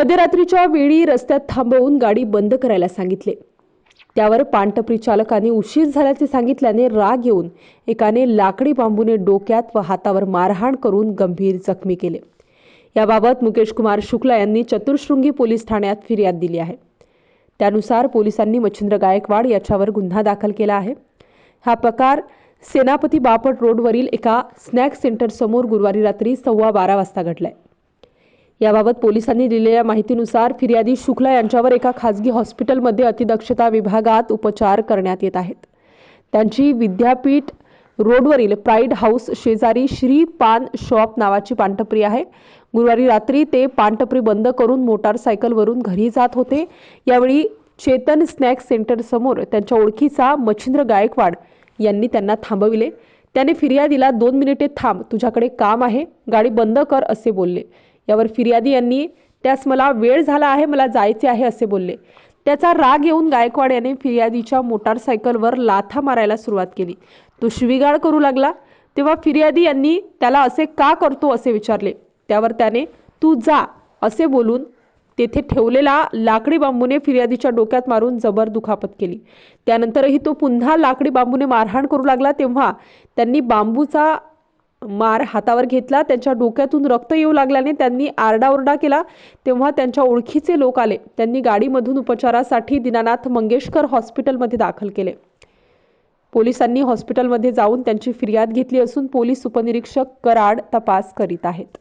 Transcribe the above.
मध्यरात्रीच्या वेळी रस्त्यात थांबवून गाडी बंद करायला सांगितले. त्यावर पानटपरी चालकाने उशीर झाल्याचे सांगितल्याने राग येऊन एकाने लाकडी बांबूने डोक्यात व हातावर मारहाण करून गंभीर जखमी केले. याबाबत मुकेश कुमार शुक्ला यांनी चतुर्शृंगी पोलीस ठाण्यात फिर्याद दिली आहे. त्यानुसार पोलिसांनी मच्छिंद्र गायकवाड याच्यावर गुन्हा दाखल केला आहे. हा प्रकार सेनापती बापट रोडवरील एका स्नॅक सेंटरसमोर गुरुवारी रात्री सव्वा बारा वाजता घडलाय. याबाबत पोलिसांनी दिलेल्या माहितीनुसार फिर्यादी शुक्ला यांच्यावर एका खासगी हॉस्पिटलमध्ये अतिदक्षता विभागात उपचार करण्यात येत आहेत. त्यांची विद्यापीठ रोडवरील प्राईड हाऊस शेजारी श्री पान शॉप नावाची पानटपरी आहे. गुरुवारी रात्री ते पानटपरी बंद करून मोटारसायकलवरून घरी जात होते. यावेळी चेतन स्नॅक सेंटरसमोर त्यांच्या ओळखीचा मच्छिंद्र गायकवाड यांनी त्यांना थांबविले. त्याने फिर्यादीला दोन मिनिटे थांब तुझ्याकडे काम आहे गाडी बंद कर असे बोलले. यावर फिर्यादी यांनी त्यास मला वेळ झाला आहे मला जायचे आहे असे बोलले. त्याचा राग येऊन गायकवाड याने फिर्यादीच्या मोटारसायकलवर लाथा मारायला सुरुवात केली. तो शिवीगाळ करू लागला. तेव्हा फिर्यादी यांनी त्याला असे का करतो? असे विचारले. त्यावर त्याने तू जा असे बोलून तेथे ठेवलेला लाकडी बांबूने फिर्यादीच्या डोक्यात मारून जबर दुखापत केली. त्यानंतरही तो पुन्हा लाकडी बांबूने मारहाण करू लागला. तेव्हा त्यांनी बांबूचा मार हातावर घेतला. त्यांच्या डोक्यातून रक्त येऊ लागल्याने त्यांनी आरडाओरडा केला. तेव्हा त्यांच्या ओळखीचे लोक आले. त्यांनी गाडीमधून उपचारासाठी दीनानाथ मंगेशकर हॉस्पिटलमध्ये दाखल केले. पोलिसांनी हॉस्पिटलमध्ये जाऊन त्यांची फिर्याद घेतली असून पोलीस उपनिरीक्षक कराड तपास करीत आहेत.